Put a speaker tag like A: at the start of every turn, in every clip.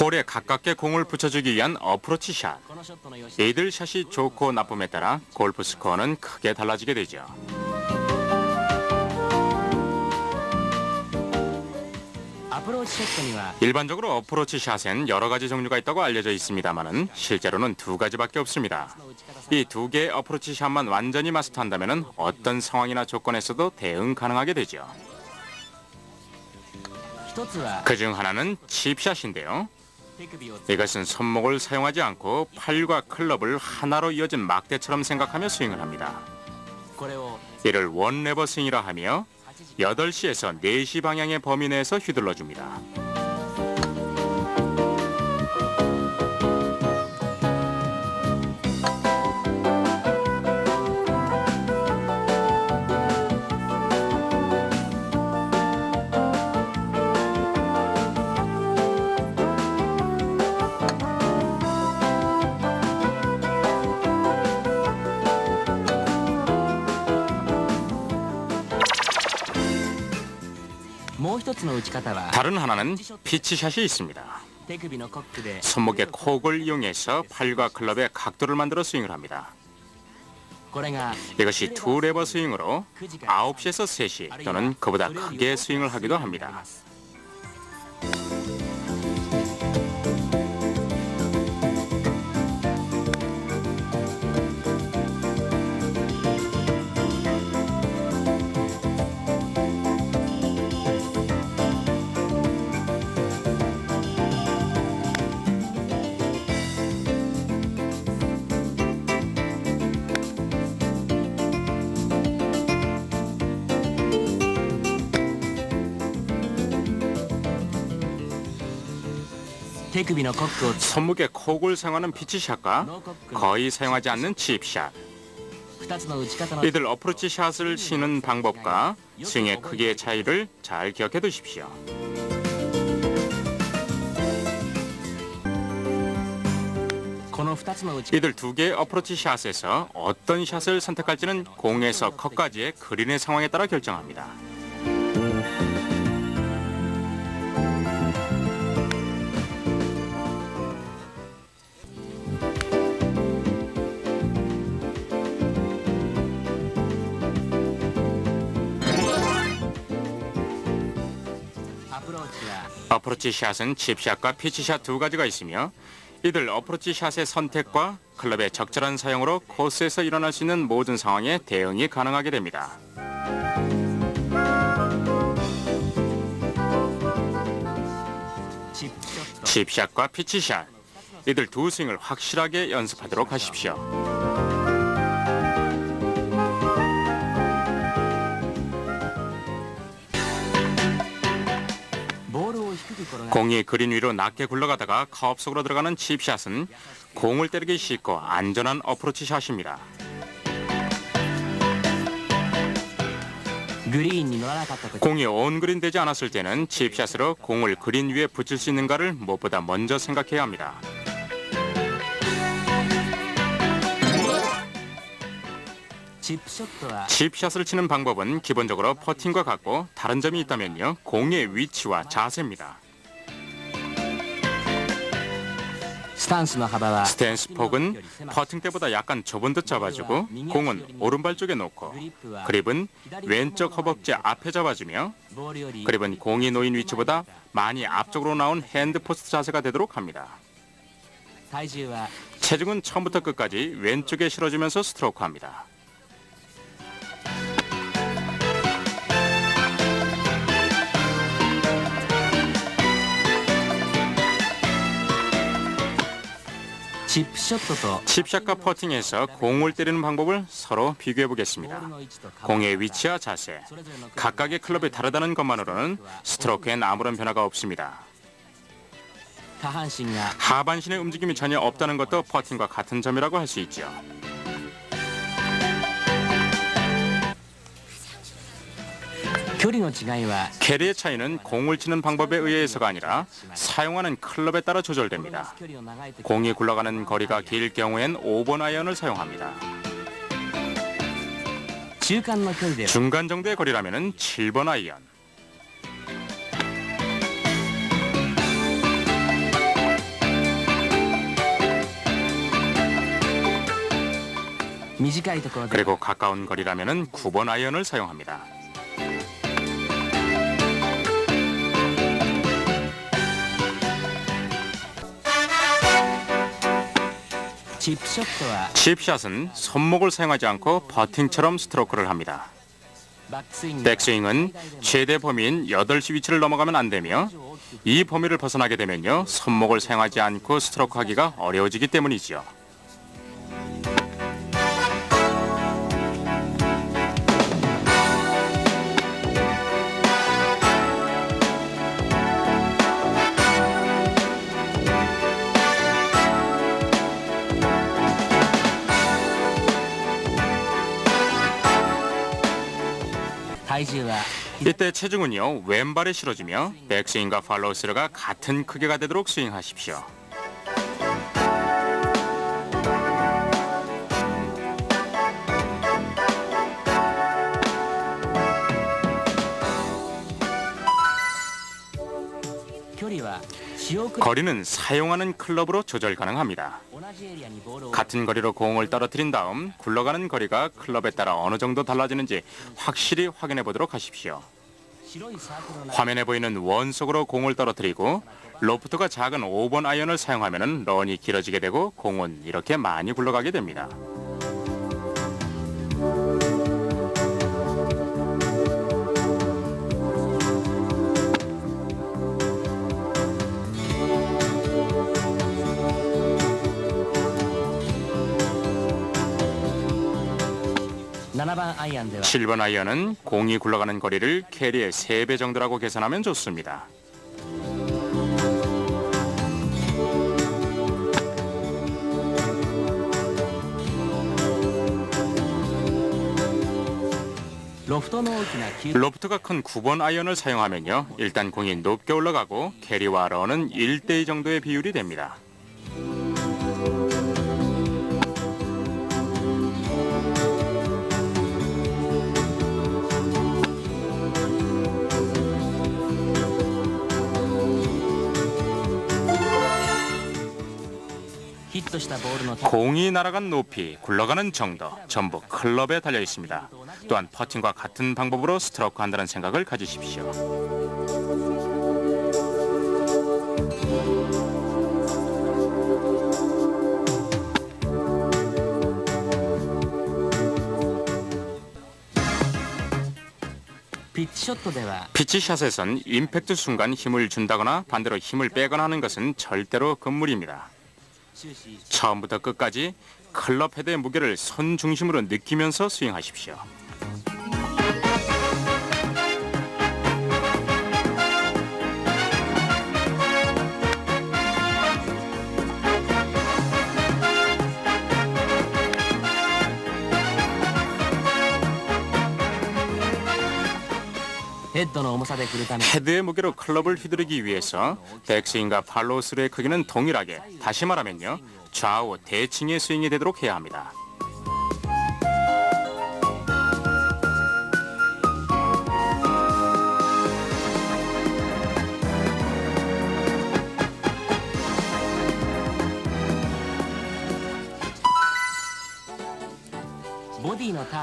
A: 홀에 가깝게 공을 붙여주기 위한 어프로치 샷. 이들 샷이 좋고 나쁨에 따라 골프 스코어는 크게 달라지게 되죠. 일반적으로 어프로치 샷엔 여러 가지 종류가 있다고 알려져 있습니다만 실제로는 두 가지밖에 없습니다. 이 두 개의 어프로치 샷만 완전히 마스터한다면 어떤 상황이나 조건에서도 대응 가능하게 되죠. 그 중 하나는 칩샷인데요. 이것은 손목을 사용하지 않고 팔과 클럽을 하나로 이어진 막대처럼 생각하며 스윙을 합니다. 이를 원레버 스윙이라 하며 8시에서 4시 방향의 범위 내에서 휘둘러줍니다. 다른 하나는 피치샷이 있습니다. 손목의 콕을 이용해서 팔과 클럽의 각도를 만들어 스윙을 합니다. 이것이 두 레버 스윙으로 9시에서 3시 또는 그보다 크게 스윙을 하기도 합니다. 손목에 콕을 사용하는 피치샷과 거의 사용하지 않는 칩샷. 이들 어프로치 샷을 치는 방법과 스윙의 크기의 차이를 잘 기억해 두십시오. 이들 두 개의 어프로치 샷에서 어떤 샷을 선택할지는 공에서 컵까지의 그린의 상황에 따라 결정합니다. 어프로치 샷은 칩샷과 피치샷 두 가지가 있으며 이들 어프로치 샷의 선택과 클럽의 적절한 사용으로 코스에서 일어날 수 있는 모든 상황에 대응이 가능하게 됩니다. 칩샷과 피치샷 이들 두 스윙을 확실하게 연습하도록 하십시오. 공이 그린 위로 낮게 굴러가다가 카업 속으로 들어가는 칩샷은 공을 때리기 쉽고 안전한 어프로치 샷입니다. 공이 온 그린 되지 않았을 때는 칩샷으로 공을 그린 위에 붙일 수 있는가를 무엇보다 먼저 생각해야 합니다. 칩샷을 치는 방법은 기본적으로 퍼팅과 같고 다른 점이 있다면요 공의 위치와 자세입니다. 스탠스 폭은 퍼팅 때보다 약간 좁은 듯 잡아주고 공은 오른발 쪽에 놓고 그립은 왼쪽 허벅지 앞에 잡아주며 그립은 공이 놓인 위치보다 많이 앞쪽으로 나온 핸드포스트 자세가 되도록 합니다. 체중은 처음부터 끝까지 왼쪽에 실어주면서 스트로크합니다. 칩샷과 퍼팅에서 공을 때리는 방법을 서로 비교해 보겠습니다. 공의 위치와 자세, 각각의 클럽이 다르다는 것만으로는 스트로크엔 아무런 변화가 없습니다. 하반신의 움직임이 전혀 없다는 것도 퍼팅과 같은 점이라고 할 수 있죠. 캐리의 차이는 공을 치는 방법에 의해서가 아니라 사용하는 클럽에 따라 조절됩니다. 공이 굴러가는 거리가 길 경우엔 5번 아이언을 사용합니다. 중간 정도의 거리라면 7번 아이언. 그리고 가까운 거리라면 9번 아이언을 사용합니다. 칩샷은 손목을 사용하지 않고 버팅처럼 스트로크를 합니다. 백스윙은 최대 범위인 8시 위치를 넘어가면 안 되며 이 범위를 벗어나게 되면요 손목을 사용하지 않고 스트로크하기가 어려워지기 때문이지요. 이때 체중은요 왼발에 실어지며 백스윙과 팔로우스루가 같은 크기가 되도록 스윙하십시오. 거리는 사용하는 클럽으로 조절 가능합니다. 같은 거리로 공을 떨어뜨린 다음 굴러가는 거리가 클럽에 따라 어느 정도 달라지는지 확실히 확인해 보도록 하십시오. 화면에 보이는 원속으로 공을 떨어뜨리고 로프트가 작은 5번 아이언을 사용하면 런이 길어지게 되고 공은 이렇게 많이 굴러가게 됩니다. 7번 아이언은 공이 굴러가는 거리를 캐리의 3배 정도라고 계산하면 좋습니다. 로프트가 큰 9번 아이언을 사용하면요. 일단 공이 높게 올라가고 캐리와 러는 1대2 정도의 비율이 됩니다. 공이 날아간 높이, 굴러가는 정도 전부 클럽에 달려 있습니다. 또한 퍼팅과 같은 방법으로 스트로크 한다는 생각을 가지십시오. 피치샷에선 임팩트 순간 힘을 준다거나 반대로 힘을 빼거나 하는 것은 절대로 금물입니다. 처음부터 끝까지 클럽 헤드의 무게를 손 중심으로 느끼면서 스윙하십시오. 헤드의 무게로 클럽을 휘두르기 위해서 백스윙과 팔로우 스루의 크기는 동일하게 다시 말하면요 좌우 대칭의 스윙이 되도록 해야 합니다.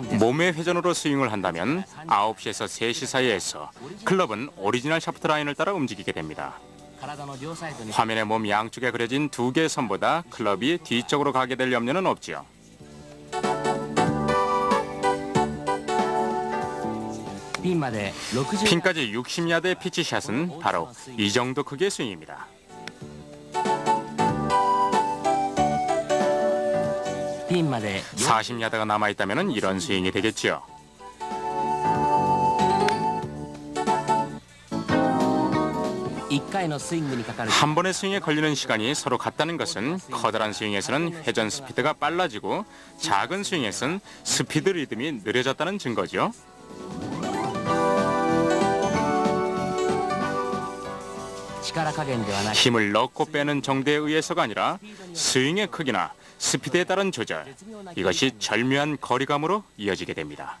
A: 몸의 회전으로 스윙을 한다면 9시에서 3시 사이에서 클럽은 오리지널 샤프트 라인을 따라 움직이게 됩니다. 화면에 몸 양쪽에 그려진 두 개의 선보다 클럽이 뒤쪽으로 가게 될 염려는 없지요. 핀까지 60야드의 피치샷은 바로 이 정도 크기의 스윙입니다. 40야드가 남아있다면 이런 스윙이 되겠지요. 한 번의 스윙에 걸리는 시간이 서로 같다는 것은 커다란 스윙에서는 회전 스피드가 빨라지고 작은 스윙에서는 스피드 리듬이 느려졌다는 증거죠. 힘을 넣고 빼는 정도에 의해서가 아니라 스윙의 크기나 스피드에 따른 조절 이것이 절묘한 거리감으로 이어지게 됩니다.